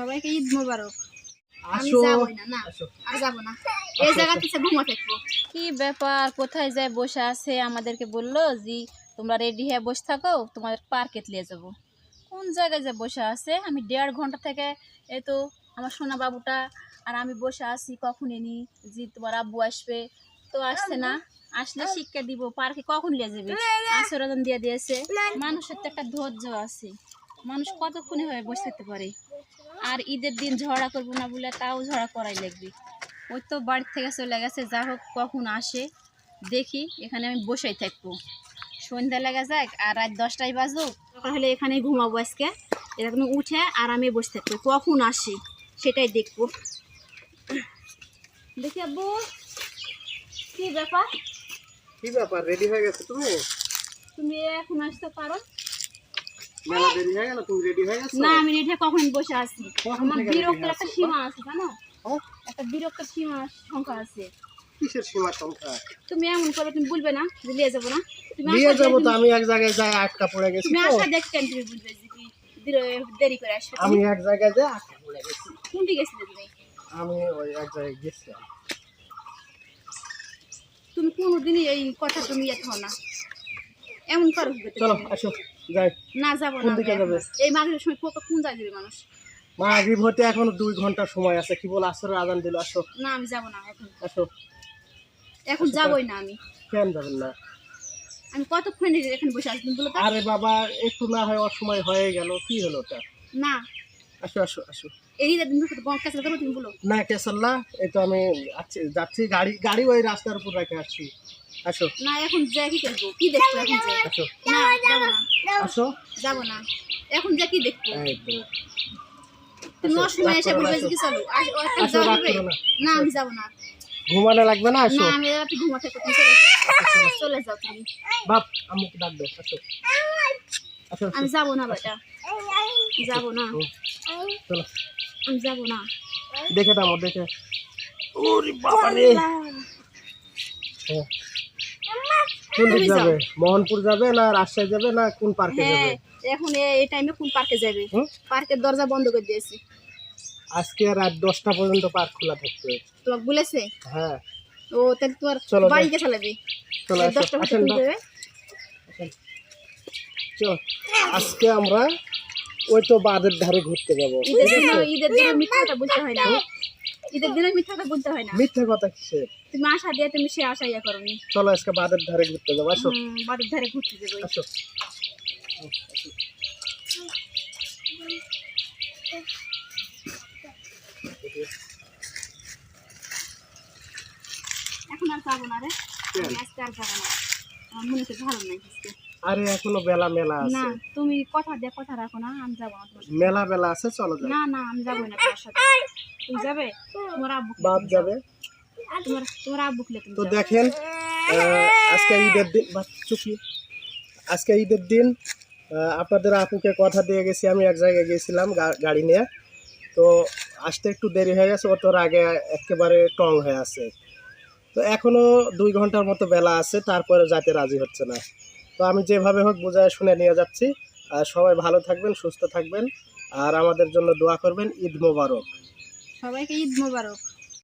সবাইকে ঈদ মোবারক। আমি আসো না না আর যাব না। এই জায়গাতে ঘুমা থাকব। কি ব্যাপার? কোথায় যায় বসে আছে? আমাদেরকে বলল যে তোমরা রেডি হয়ে বসে থাকো তোমাদের পার্কে নিয়ে যাব। কোন জায়গায় যে বসে আছে? আমি দেড় ঘণ্টা থেকে এই তো আমার সোনা বাবুটা আর আমি বসে আছি কখন এনি যে তোমার আব্বু আসবে তো আসছে না। আসলে শিক্ষা দিব পার্কে কখন নিয়ে যাবে? আশীর্বাদন দিয়ে দিয়েছে। মানুষের তো একটা ধৈর্য আছে। মানুষ কতক্ষণে হয়ে বসে থাকতে পারে? আর ঈদের দিন ঝগড়া করব না বলে তাও ঝগড়া করাই লাগবে। ওই তো বাড়ি থেকে চলে গেছে যা হোক কখন আসে দেখি এখানে আমি বসেই থাকব। সন্ধ্যা লেগে যাক আর রাত দশটায় বাজুক সকাল হলে এখানে ঘুমাবো আজকে। এরকম উঠে আরামে বসে থাকব কখন আসি সেটাই দেখব। দেখি আব্বু কি ব্যাপার? কি ব্যাপার? রেডি হয়ে গেছে তুমি? তুমি এখন আসতে পারো? মেলা দেরি হয়ে গেল তুমি রেডি হয়ে গেছো? না আমি এটা কখন বসে আছি? আমার বিরক্তের একটা সীমা আছে জানো? একটা বিরক্তের সীমা সংখ্যা আছে। কিসের সীমা সংখ্যা তুমি এমন করে তুমি বলবে না যে নিয়ে যাব না। তুমি নিয়ে যাব তো আমি এক জায়গায় যাই আটকা পড়ে গেছি তুমি আশা দেখতেন তুমি বলবে যে কি দেরি- দেরি করে আসবে আমি এক জায়গায় যাই আটকা পড়ে গেছি। কোনটি গেছিলে তুমি? আমি ওই এক জায়গায় গেছিলাম। তুমি কোনোদিনই এই কথা তুমি ইয়ে না। এমন করো চলো আসো যাই। না যাব কোন দিকে যাবে? এই মাগের সময় কোথা কোন যায় যাবে মানুষ? মা আগে হতে এখনও দুই ঘণ্টা সময় আছে কি বল? আসরের আজান দিল আসো। না আমি যাব না এখন। আসো। এখন যাবোই না আমি। কেন যাবেন না? আমি কতক্ষণ এখানে বসে আসব বলো আরে বাবা একটু না হয় অসময় হয়ে গেল কি হলো ওটা? না। আসো আসো আসো। এই না কেসাল্লা এই তো আমি যাচ্ছি গাড়ি গাড়ি ওই রাস্তার উপর রেখে আসছি। আসো। না এখন যাই কি করব কি দেখব এখন যে আসো। না যাব না। আসো। যাব না। এখন যা কি দেখব? তো তুমি অসময় এসে বলবে কি চলো? আসো, না। না আমি যাব না। ঘুমানো লাগবে না? আসো। না আমি রাতে ঘুমা থেকে চলে যাও। চলে। যাও তুমি। বাপ আম্মুকে ডাক দে আসো। আসো আমি যাব না বেটা। যাব না। চলো। আমি যাব না। দেখে দাও দেখে। ওরে বাবা রে হ্যাঁ। কোন দিক যাবে? মোহনপুর যাবে না রাজশাহী যাবে না কোন পার্কে হ্যাঁ যাবে? এখন এই টাইমে কোন পার্কে যাবে? পার্কের দরজা বন্ধ করে দিয়েছি। আজকে রাত দশটা পর্যন্ত পার্ক খোলা থাকবে তোমাকে বলেছে? হ্যাঁ। ও তাহলে তোমার চলো। বাড়িতে চালাবে। চলো দশটা। চল। আজকে আমরা ওই তো বাঁধের ধারে ঘুরতে যাব। ঈদের দিন ঈদের দিনে মিথ্যা কথা বলতে হয় না। ঈদের দিনে মিথ্যা কথা বলতে হয় না। মিথ্যে কথা তুমি আশা দিয়ে তুমি সে আশা ইয়া করনি চলো আজকে বাঁধের ধারে ঘুরতে যাব আসো। হুম, ধারে ঘুরতে যাব। আসো। এখন আর যাব না রে। আজকে আর যাব না। আমার মনে হচ্ছে ভালো নাই আজকে আরে এখনও বেলা মেলা না আছে। তুমি কথা দিয়ে কথা রাখো না আমি যাব না তোমার মেলা বেলা আছে চলো যাই না না আমি যাব না তোমার সাথে। তুমি যাবে? তোমার আব্বু বাপ যাবে। তোমার তোমার আব্বু খুলে তুমি তো দেখেন আজকে ঈদের দিন আজকে ঈদের দিন আপনাদের আপুকে কথা দিয়ে গেছি আমি এক জায়গায় গেছিলাম গাড়ি নিয়ে। তো আসতে একটু দেরি হয়ে গেছে ও তোর আগে একেবারে টং হয়ে আছে। তো এখনও দুই ঘণ্টার মতো বেলা আছে তারপরে যাতে রাজি হচ্ছে না। তো আমি যেভাবে হোক বোঝায় শুনে নিয়ে যাচ্ছি। আর সবাই ভালো থাকবেন, সুস্থ থাকবেন। আর আমাদের জন্য দোয়া করবেন, ঈদ মোবারক। সবাইকে ঈদ মোবারক।